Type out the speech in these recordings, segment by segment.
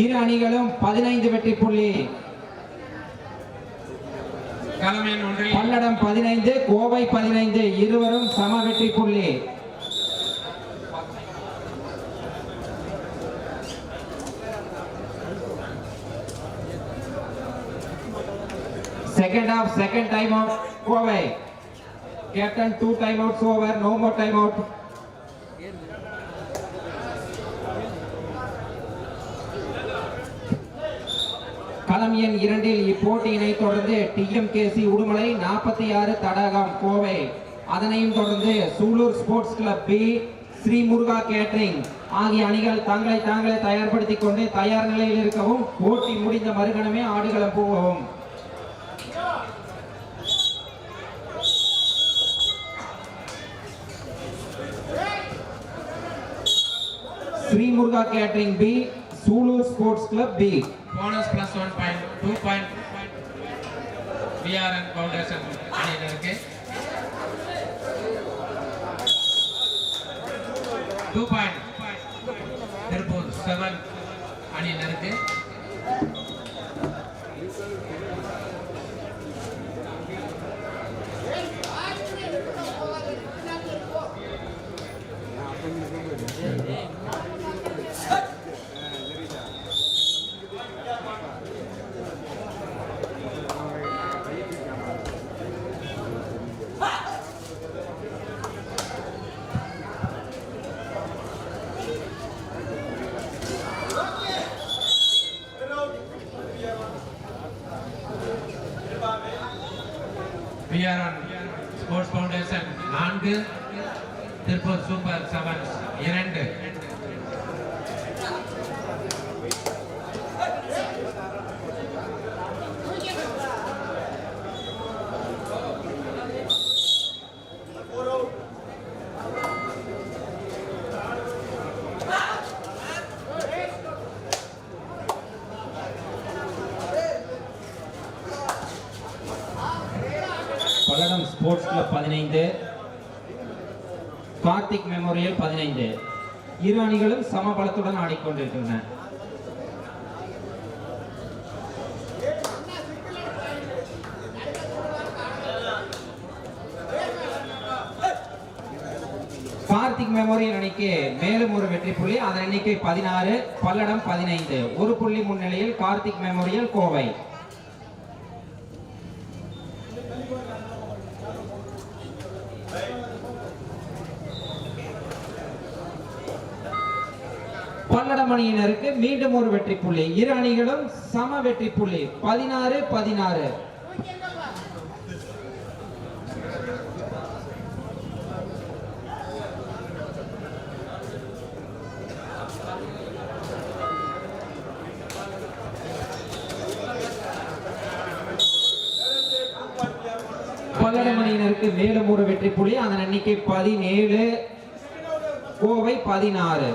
இரு அணிகளும் பதினைந்து வெற்றி புள்ளி பல்லடம் பதினைந்து கோவை பதினைந்து இருவரும் சம வெற்றி புள்ளி Second half, second time out, Kovai. Captain, two timeouts over, no more timeout. களம் எண் இரண்டில் இப்போட்டியினை தொடர்ந்து டிஎம்கேசி உடுமலை நாற்பத்தி ஆறு தடகம் கோவை. அதனையும் தொடர்ந்து Sulur sports club B Sri Muruga catering ஆகிய அணிகள் தங்களை தாங்களே தயார்படுத்தி கொண்டு தயார் நிலையில் இருக்கவும் போட்டி முடிந்த மறுகணமே ஆடுகளம் போகவும். Sri Muruga catering B Sulur sports club B. Bonus plus one point two point BRN foundation இருக்கு. டூ பாயிண்ட் திருப்பூர் செவன் அணியில் இருக்கு ஸ்போர்ட்ஸ் ஃபவுண்டேஷன் நான்கு திருப்பூர் சூப்பர் செவன்ஸ் இரண்டு. பல்லடம் ஸ்போர்ட்ஸ் கிளப் பதினைந்து. கார்த்திக் மெமோரியல் பதினைந்து. இரு அணிகளும் சம பலத்துடன் ஆடிக்கொண்டிருக்கின்றன. கார்த்திக் மெமோரியல் அணிக்கு மேலும் ஒரு வெற்றி புள்ளி. அதன் எண்ணிக்கை பதினாறு பல்லடம் பதினைந்து. ஒரு புள்ளி முன்னிலையில் கார்த்திக் மெமோரியல் கோவை. பல்லடம் அணியினருக்கு மீண்டும் ஒரு வெற்றி புள்ளி இரு அணிகளும் சம வெற்றி புள்ளி பதினாறு பதினாறு. பல்லடம் மேலும் ஒரு வெற்றி புள்ளி அதன் எண்ணிக்கை பதினேழு. கோவை பதினாறு.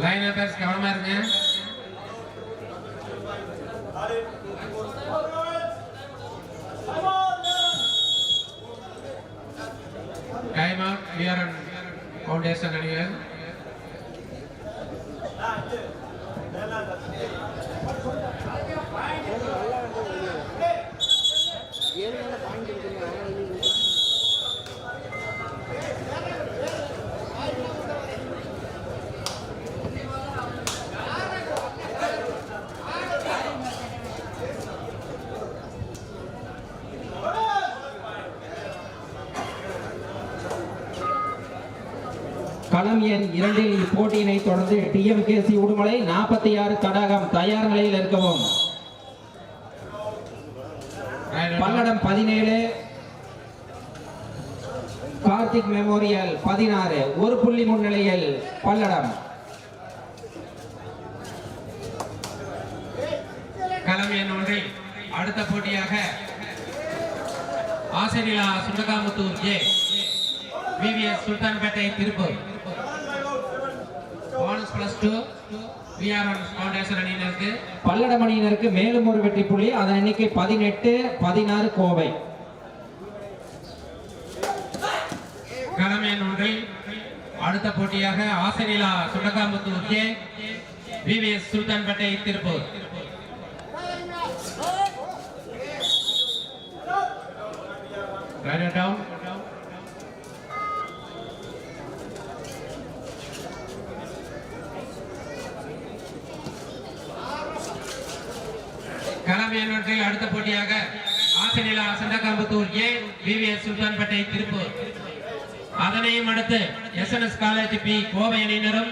லைன் அட்டர்ஸ் கவனமா இருங்க டைம் அவுட் பிஆர்என் ஃபவுண்டேஷன் அணிகள் களம் எண் இரண்டில் இப்போட்டியினை தொடர்ந்து டிஎம்கேசி உடுமலை நாற்பத்தி ஆறு தடாகம் தயார் நிலையில் இருக்கவும். பல்லடம் பதினேழு கார்த்திக் மெமோரியல் பதினாறு ஒரு புள்ளி முன்னிலையில் பல்லடம். களம் எண் ஒன்றில் அடுத்த போட்டியாக ஆசிரியா Sundakamuthur A. VVS Sultanpettai Tiruppur. Masters plus two Palladam அணியினருக்கு மேலும் ஒரு வெற்றி புள்ளி. அதன் எண்ணிக்கை பதினெட்டு பதினாறு கோவை. கடமையின் அடுத்த போட்டியாக ஆசிரியலா Sundakamuthur K. VVS Sultanpettai Tiruppur. Write it. களமையன்வற்றில் அடுத்த போட்டியாக ஆசனிலா சண்டகாம்பத்தூர் ஏ விவிஎஸ் சுல்தான்பேட்டை திருப்பூர். அதனையும் அடுத்து எஸ்என்எஸ் காலேஜ் பி கோவை அணியினரும்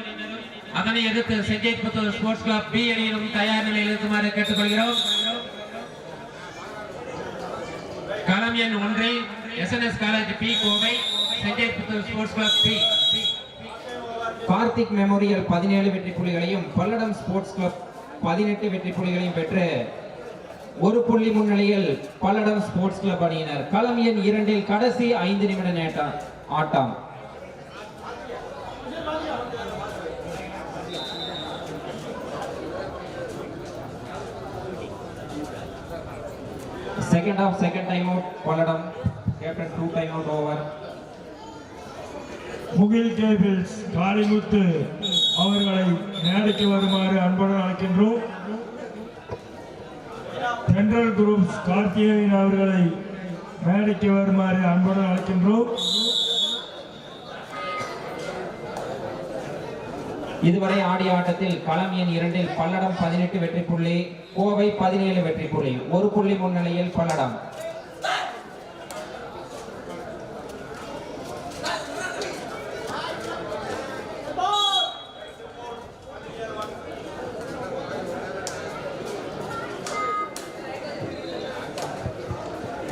அதனை எதிர்த்து செஞ்சேத் புத்தூர் ஸ்போர்ட்ஸ் கிளப் பி அணியினரும் தயார் நிலையில் இருக்குமாறு கேட்டுக்கொள்கிறோம். களம் எண் ஒன்றில் SNS college B Kovai செஞ்சேத் Puthur sports club B. Karthik memorial பதினேழு வெற்றி புள்ளிகளையும் பல்லடம் ஸ்போர்ட்ஸ் கிளப் பதினெட்டு வெற்றி புள்ளிகளையும் பெற்று ஒரு புள்ளி முன்னிலையில் பல்லடம் ஸ்போர்ட்ஸ் கிளப் அணியினர். களம் எண் இரண்டில் கடைசி ஐந்து நிமிட நேட்டம் ஆட்டம். Second half second time out Palladam. Captain two time out over Mugil cables Kalimuthu அவர்களை மேடைக்கு வருமாறு அன்புடன் அழைக்கின்றோம். தென்றல் குரூப்ஸ் கார்த்திகேயன் அவர்களை மேடைக்கு வருமாறு அன்புடன் அழைக்கின்றோம். இதுவரை ஆடிய ஆட்டத்தில் களம் எண் இரண்டில் பல்லடம் பதினெட்டு வெற்றி புள்ளி கோவை பதினேழு வெற்றி புள்ளி ஒரு புள்ளி முன்னிலையில் பல்லடம்.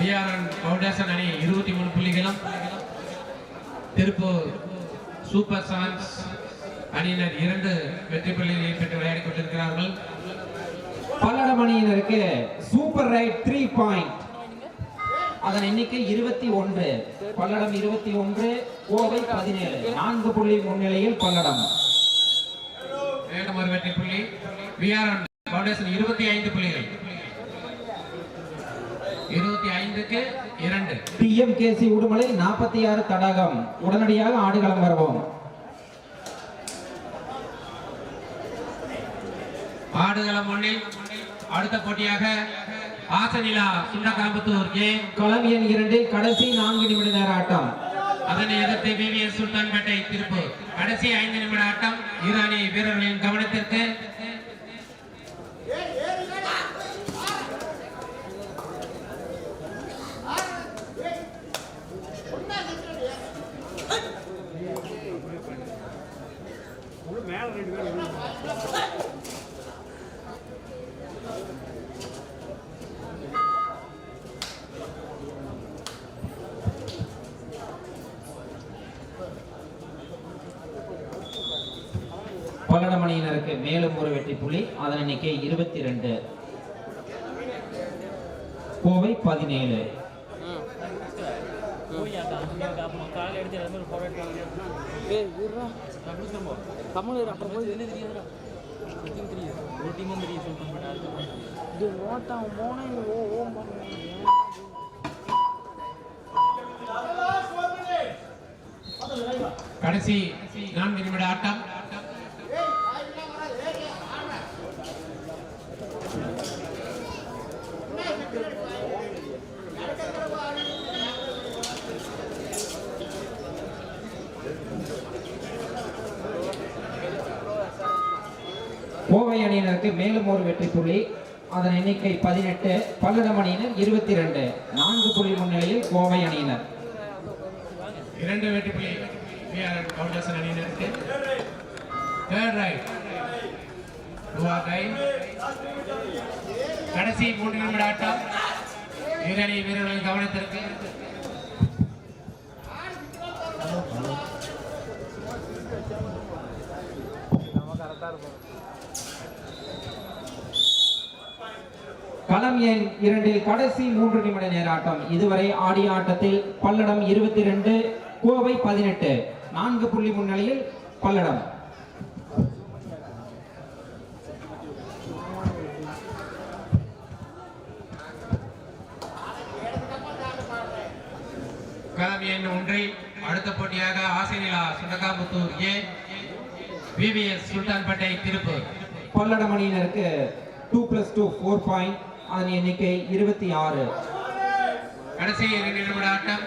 பிஆர்என் ஃபவுண்டேஷன் அணி இருபத்தி மூணு புள்ளிகளும். திருப்பூர் சூப்பர் சான்ஸ் அணியினர் இரண்டு வெற்றி புள்ளிகளை பெற்று விளையாடி கொண்டிருக்கிறார்கள். பல்லடம் அணியினருக்கு சூப்பர் ரைட் த்ரீ பாயிண்ட் அதன் எண்ணிக்கை இருபத்தி ஒன்று. பல்லடம் இருபத்தி ஒன்று கோவை பதினேழு. நான்கு புள்ளி முன்னிலையில் பல்லடம். மேலும் ஒரு வெற்றி புள்ளி. பிஆர்என் ஃபவுண்டேஷன் இருபத்தி ஐந்து புள்ளிகள். இருபத்தி ஐந்துக்கு இரண்டு. டிஎம்கேசி உடுமலை நாற்பத்தி ஆறு தடாகம். உடனடியாக ஆடுகளம் வருவோம். ஆடுகளம் ஒன்றில் அடுத்த போட்டியாக ஆசனிலா சுண்டகாம்பத்தூர் ஏ களம் எண் இரண்டில் கடைசி நான்கு நிமிட நேர ஆட்டம். அதனை எதிர்த்து விவிஎஸ் சுல்தான்பேட்டை திருப்பூர் கடைசி ஐந்து நிமிட ஆட்டம் இரு அணி வீரர்களின் கவனத்திற்கு பல்லடம் அணியினருக்கு மேலும் ஒரு வெற்றி புள்ளி. அதன் எண்ணிக்கை இருபத்தி ரெண்டு கோவை பதினேழு. கடைசி நான்கு நிமிட ஆட்டம். கோவை அணியினருக்கு மேலும் ஒரு வெற்றி புள்ளி. அதன் எண்ணிக்கை பதினெட்டு பல்லடம் அணியினர் இருபத்தி ரெண்டு நான்கு புள்ளி முன்னிலையில் கோவை அணியினர். இரண்டு வெற்றி புள்ளி. பிஆர்என் அணியினருக்கு. தேர்ட் ரைட் கடைசி மூன்று நிமிட ஆட்டம். இரு அணி வீரர்களின் கவனத்திற்கு களம் எண் இரண்டில் கடைசி மூன்று நிமிட நேர ஆட்டம் இதுவரை ஆடிய ஆட்டத்தில் பல்லடம் இருபத்தி ரெண்டு கோவை பதினெட்டு. நான்கு புள்ளி முன்னிலையில் பல்லடம். களம் எண் ஒன்றில் அடுத்த போட்டியாக ஆசிரியலா சுண்டகாம்புத்தூர் ஏ விவிஎஸ் சுல்தான்பேட்டை திருப்பூர். பல்லடம் அணியினருக்கு two plus two four point அதன் எண்ணிக்கை இருபத்தி ஆறு. கடைசி இரண்டு நிமிட ஆட்டம்.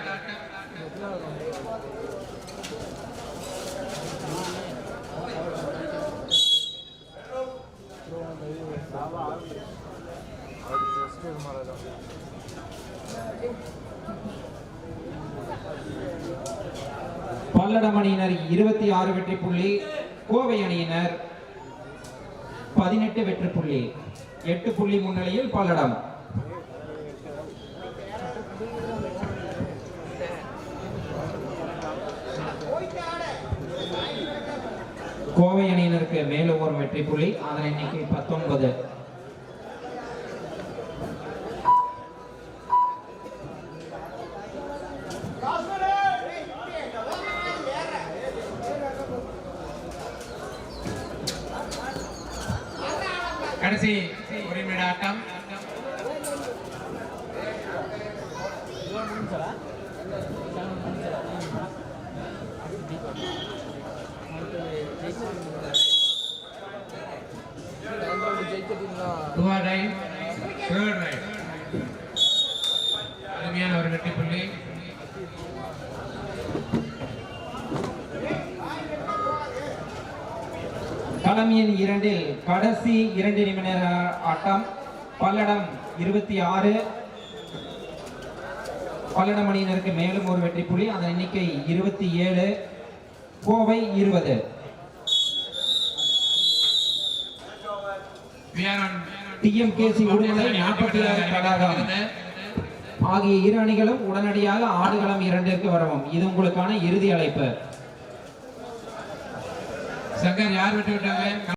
பல்லடம் அணியினர் இருபத்தி ஆறு வெற்றி புள்ளி கோவை அணியினர் பதினெட்டு வெற்றி புள்ளி. எட்டு புள்ளி முன்னிலையில் பல்லடம். கோவை அணியினருக்கு மேலும் ஒரு வெற்றி புள்ளி. அதன் எண்ணிக்கை பத்தொன்பது. கடைசி ஒரு நிமிட ஆட்டம் two right, third right right அருமையான ஒரு வெற்றி புள்ளி அணியின் இரண்டில் கடைசி இரண்டு நிமிட ஆட்டம் பல்லடம் இருபத்தி ஆறு. பல்லடம் அணியினருக்கு மேலும் ஒரு வெற்றி புள்ளி அதன் எண்ணிக்கை இருபத்தி ஏழு. கோவை இருபது. டிஎம்கேசி உடுமலை நாற்பத்தி ஆறு தடாகம் ஆகிய இரு அணிகளும் உடனடியாக ஆடுகளம் இரண்டிற்கு வரவும். இது உங்களுக்கான இறுதி அழைப்பு. சங்கர் யார் விட்டு விட்டாங்க